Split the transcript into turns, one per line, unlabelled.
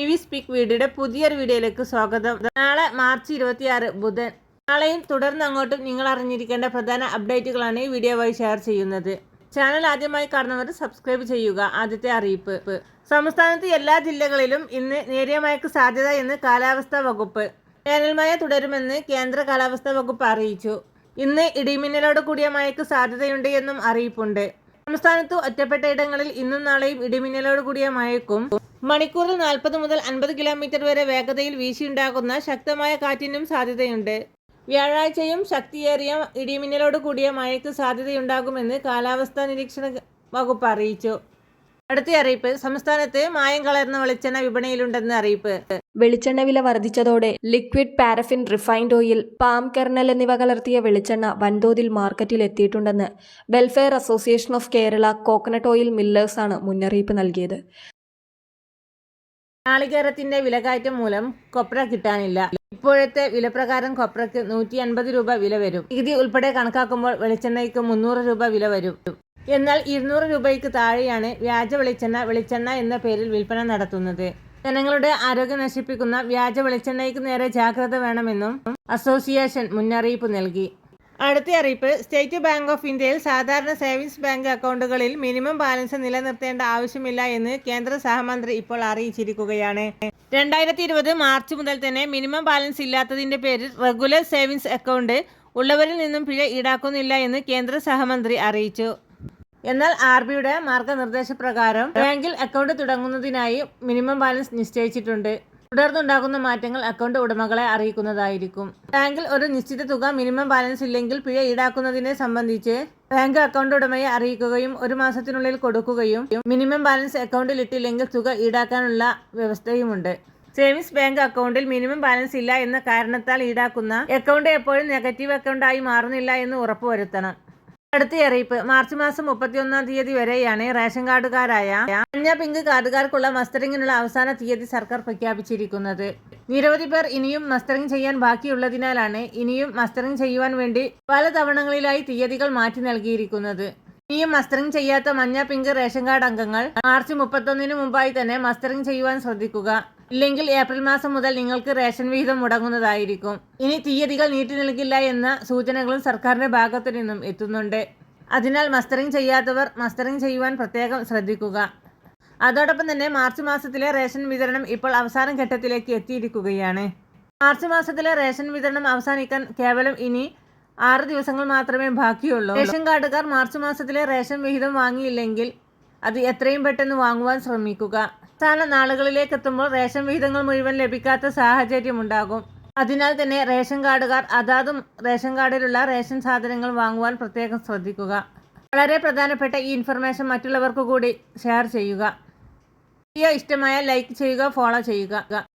T V speak വീഡിയോയുടെ പുതിയൊരു വീഡിയോയിലേക്ക് സ്വാഗതം നാളെ മാർച്ച് ഇരുപത്തിയാറ് ബുധൻ നാളെയും തുടർന്ന് അങ്ങോട്ടും നിങ്ങൾ അറിഞ്ഞിരിക്കേണ്ട പ്രധാന അപ്ഡേറ്റുകളാണ് ഈ വീഡിയോ വഴി ഷെയർ ചെയ്യുന്നത് ചാനൽ ആദ്യമായി കാണുന്നവർ സബ്സ്ക്രൈബ് ചെയ്യുക ആദ്യത്തെ അറിയിപ്പ് സംസ്ഥാനത്ത് എല്ലാ ജില്ലകളിലും ഇന്ന് നേരിയ മഴയ്ക്ക് സാധ്യത എന്ന് കാലാവസ്ഥാ വകുപ്പ് വേനൽ മഴ തുടരുമെന്ന് കേന്ദ്ര കാലാവസ്ഥാ വകുപ്പ് അറിയിച്ചു ഇന്ന് ഇടിമിന്നലോട് കൂടിയ മഴയ്ക്ക് സാധ്യതയുണ്ട് എന്നും അറിയിപ്പുണ്ട് സംസ്ഥാനത്ത് ഒറ്റപ്പെട്ട ഇടങ്ങളിൽ ഇന്നും നാളെയും ഇടിമിന്നലോട് കൂടിയ മഴയ്ക്കും മണിക്കൂറിൽ നാൽപ്പത് മുതൽ അൻപത് കിലോമീറ്റർ വരെ വേഗതയിൽ വീശിയുണ്ടാകുന്ന ശക്തമായ കാറ്റിനും സാധ്യതയുണ്ട് വ്യാഴാഴ്ചയും ശക്തിയേറിയ ഇടിമിന്നലോട് കൂടിയ മഴയ്ക്ക് സാധ്യതയുണ്ടാകുമെന്ന് കാലാവസ്ഥാ നിരീക്ഷണ വകുപ്പ് അറിയിച്ചു അടുത്ത അറിയിപ്പ് സംസ്ഥാനത്ത് മായം കലർന്ന വെളിച്ചെണ്ണ വിപണിയിലുണ്ടെന്ന് അറിയിപ്പ്
വെളിച്ചെണ്ണ വില വർദ്ധിച്ചതോടെ liquid paraffin refined oil palm kernel എന്നിവ കലർത്തിയ വെളിച്ചെണ്ണ വൻതോതിൽ മാർക്കറ്റിൽ എത്തിയിട്ടുണ്ടെന്ന് welfare association of Kerala coconut oil മില്ലേഴ്സാണ് മുന്നറിയിപ്പ് നൽകിയത്
നാളികേരത്തിന്റെ വിലകയറ്റം മൂലം കൊപ്ര കിട്ടാനില്ല ഇപ്പോഴത്തെ വിലപ്രകാരം കൊപ്രയ്ക്ക് നൂറ്റി അൻപത് രൂപ വില വരും നികുതി ഉൾപ്പെടെ കണക്കാക്കുമ്പോൾ വെളിച്ചെണ്ണയ്ക്ക് മുന്നൂറ് രൂപ വില വരും എന്നാൽ ഇരുന്നൂറ് രൂപയ്ക്ക് താഴെയാണ് വ്യാജ വെളിച്ചെണ്ണ വെളിച്ചെണ്ണ എന്ന പേരിൽ വിൽപ്പന നടത്തുന്നത് ജനങ്ങളുടെ ആരോഗ്യം നശിപ്പിക്കുന്ന വ്യാജ വെളിച്ചെണ്ണയ്ക്ക് നേരെ ജാഗ്രത വേണമെന്നും അസോസിയേഷൻ മുന്നറിയിപ്പ് നൽകി അടുത്ത അറിയിപ്പ് സ്റ്റേറ്റ് ബാങ്ക് ഓഫ് ഇന്ത്യയിൽ സാധാരണ സേവിങ്സ് ബാങ്ക് അക്കൗണ്ടുകളിൽ മിനിമം ബാലൻസ് നിലനിർത്തേണ്ട ആവശ്യമില്ല എന്ന് കേന്ദ്ര സഹമന്ത്രി ഇപ്പോൾ അറിയിച്ചിരിക്കുകയാണ് രണ്ടായിരത്തി ഇരുപത് മാർച്ച് മുതൽ തന്നെ മിനിമം ബാലൻസ് ഇല്ലാത്തതിന്റെ പേരിൽ റെഗുലർ സേവിങ്സ് അക്കൗണ്ട് ഉള്ളവരിൽ നിന്നും പിഴ ഈടാക്കുന്നില്ല എന്ന് കേന്ദ്ര സഹമന്ത്രി അറിയിച്ചു എന്നാൽ ആർ ബിയുടെ മാർഗനിർദ്ദേശപ്രകാരം ബാങ്കിൽ അക്കൗണ്ട് തുടങ്ങുന്നതിനായി മിനിമം ബാലൻസ് നിശ്ചയിച്ചിട്ടുണ്ട് തുടർന്നുണ്ടാകുന്ന മാറ്റങ്ങൾ അക്കൗണ്ട് ഉടമകളെ അറിയിക്കുന്നതായിരിക്കും ബാങ്കിൽ ഒരു നിശ്ചിത തുക മിനിമം ബാലൻസ് ഇല്ലെങ്കിൽ പിഴ ഈടാക്കുന്നതിനെ സംബന്ധിച്ച് ബാങ്ക് അക്കൗണ്ട് ഉടമയെ അറിയിക്കുകയും ഒരു മാസത്തിനുള്ളിൽ കൊടുക്കുകയും മിനിമം ബാലൻസ് അക്കൗണ്ടിൽ ഇട്ടില്ലെങ്കിൽ തുക ഈടാക്കാനുള്ള വ്യവസ്ഥയുമുണ്ട് സേവിങ്സ് ബാങ്ക് അക്കൗണ്ടിൽ മിനിമം ബാലൻസ് ഇല്ല എന്ന കാരണത്താൽ ഈടാക്കുന്ന അക്കൗണ്ട് എപ്പോഴും നെഗറ്റീവ് അക്കൗണ്ടായി മാറുന്നില്ല എന്ന് ഉറപ്പുവരുത്തണം അടുത്ത അറിയിപ്പ് മാർച്ച് മാസം മുപ്പത്തിയൊന്നാം തീയതി വരെയാണ് റേഷൻ കാർഡുകാരായ മഞ്ഞ പിങ്ക് കാർഡുകാർക്കുള്ള മസ്റ്ററിങ്ങിനുള്ള അവസാന തീയതി സർക്കാർ പ്രഖ്യാപിച്ചിരിക്കുന്നത് നിരവധി പേർ ഇനിയും മസ്റ്ററിംഗ് ചെയ്യാൻ ബാക്കിയുള്ളതിനാലാണ് ഇനിയും മസ്റ്ററിംഗ് ചെയ്യുവാൻ വേണ്ടി പല തവണകളിലായി തീയതികൾ മാറ്റി നൽകിയിരിക്കുന്നത് ഇനിയും മസ്റ്ററിംഗ് ചെയ്യാത്ത മഞ്ഞ പിങ്ക് റേഷൻ കാർഡ് അംഗങ്ങൾ മാർച്ച് മുപ്പത്തൊന്നിന് മുമ്പായി തന്നെ മസ്റ്ററിംഗ് ചെയ്യുവാൻ ശ്രദ്ധിക്കുക ഇല്ലെങ്കിൽ ഏപ്രിൽ മാസം മുതൽ നിങ്ങൾക്ക് റേഷൻ വിഹിതം മുടങ്ങുന്നതായിരിക്കും ഇനി തീയതികൾ നീട്ടി നൽകില്ല എന്ന സൂചനകളും സർക്കാരിന്റെ ഭാഗത്തു നിന്നും എത്തുന്നുണ്ട് അതിനാൽ മസ്റ്ററിംഗ് ചെയ്യാത്തവർ മസ്റ്ററിംഗ് ചെയ്യുവാൻ പ്രത്യേകം ശ്രദ്ധിക്കുക അതോടൊപ്പം തന്നെ മാർച്ച് മാസത്തിലെ റേഷൻ വിതരണം ഇപ്പോൾ അവസാന ഘട്ടത്തിലേക്ക് എത്തിയിരിക്കുകയാണ് മാർച്ച് മാസത്തിലെ റേഷൻ വിതരണം അവസാനിക്കാൻ കേവലം ഇനി ആറ് ദിവസങ്ങൾ മാത്രമേ ബാക്കിയുള്ളൂ റേഷൻ കാർഡുകാർ മാർച്ച് മാസത്തിലെ റേഷൻ വിഹിതം വാങ്ങിയില്ലെങ്കിൽ അത് എത്രയും പെട്ടെന്ന് വാങ്ങുവാൻ ശ്രമിക്കുക അവസാന നാളുകളിലേക്ക് എത്തുമ്പോൾ റേഷൻ വിഹിതങ്ങൾ മുഴുവൻ ലഭിക്കാത്ത സാഹചര്യമുണ്ടാകും അതിനാൽ തന്നെ റേഷൻ കാർഡുകാർ അതാത് റേഷൻ കാർഡിലുള്ള റേഷൻ സാധനങ്ങൾ വാങ്ങുവാൻ പ്രത്യേകം ശ്രദ്ധിക്കുക വളരെ പ്രധാനപ്പെട്ട ഈ ഇൻഫർമേഷൻ മറ്റുള്ളവർക്ക് കൂടി ഷെയർ ചെയ്യുക വീഡിയോ ഇഷ്ടമായ ലൈക്ക് ചെയ്യുക ഫോളോ ചെയ്യുക